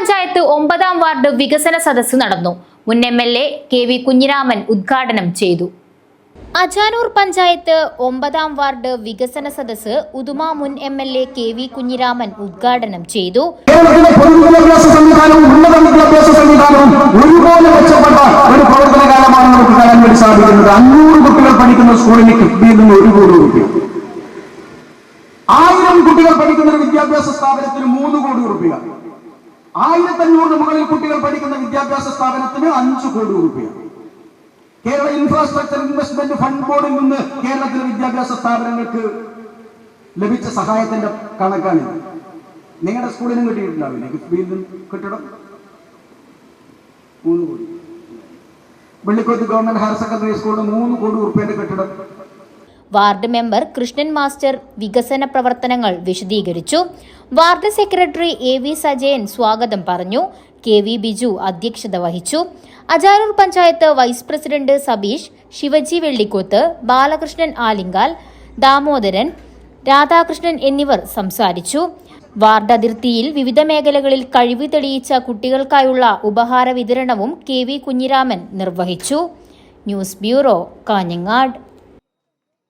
പഞ്ചായത്ത് ഒമ്പതാം വാർഡ് വികസന സദസ്സ് നടന്നു. മുൻ M L A K V Kunhiraman ഉദ്ഘാടനം ചെയ്തു. അജാനൂർ പഞ്ചായത്ത് ഒമ്പതാം വാർഡ് വികസന സദസ്സ് ഉദുമ മുൻ M L A K V Kunhiraman ഉദ്ഘാടനം ചെയ്തു. കേരളത്തിലെ പൊതുവിദ്യാഭ്യാസ സംവിധാനവും ഉന്നത വിദ്യാഭ്യാസ സംവിധാനവും ഒരുപോലെ മെച്ചപ്പെട്ട ഒരു പ്രവർത്തന കാലമാണ് നമുക്ക് കാണാൻ വേണ്ടി സാധിക്കുന്നത്. അഞ്ഞൂറ് കുട്ടികൾ പഠിക്കുന്ന സ്കൂളിന് കിഫ്ബിയിൽ ഒരു കോടി രൂപ ആയിരം കുട്ടികൾ പഠിക്കുന്ന ഒരു വിദ്യാഭ്യാസ സ്ഥാപനത്തിന് മൂന്ന് കോടി രൂപ. ആയിരത്തഞ്ഞൂറിന് മുകളിൽ കുട്ടികൾ പഠിക്കുന്ന വിദ്യാഭ്യാസ സ്ഥാപനത്തിന് അഞ്ചു കോടി രൂപ കേരള ഇൻഫ്രാസ്ട്രക്ചർ ഇൻവെസ്റ്റ്മെന്റ് ഫണ്ട് ബോർഡിൽ നിന്ന് കേരളത്തിലെ വിദ്യാഭ്യാസ സ്ഥാപനങ്ങൾക്ക് ലഭിച്ച സഹായത്തിന്റെ കണക്കാണ് നിങ്ങളുടെ സ്കൂളിനും കിട്ടിയിട്ടുണ്ടാവില്ലേ? കിഫ്ബിയിൽ കിട്ടണം. മൂന്ന് കോടി. വെള്ളിക്കോത്ത് ഗവൺമെന്റ് ഹയർ സെക്കൻഡറി സ്കൂളിന് മൂന്ന് കോടി ഉറുപ്പ്യന്റെ കെട്ടിടം വാർഡ് മെമ്പർ കൃഷ്ണൻ മാസ്റ്റർ വികസന പ്രവർത്തനങ്ങൾ വിശദീകരിച്ചു. Ward secretary A V Sajayan സ്വാഗതം പറഞ്ഞു. കെ വി ബിജു അധ്യക്ഷത വഹിച്ചു. അജാരൂർ പഞ്ചായത്ത് വൈസ് പ്രസിഡന്റ് സബീഷ് ശിവജി വെള്ളിക്കോത്ത് ബാലകൃഷ്ണൻ ആലിങ്കാൽ ദാമോദരൻ രാധാകൃഷ്ണൻ എന്നിവർ സംസാരിച്ചു. വാർഡ് അതിർത്തിയിൽ വിവിധ മേഖലകളിൽ കഴിവ് തെളിയിച്ച കുട്ടികൾക്കായുള്ള ഉപഹാര വിതരണവും കെ വി കുഞ്ഞിരാമൻ നിർവഹിച്ചു. News bureau Kanhangad.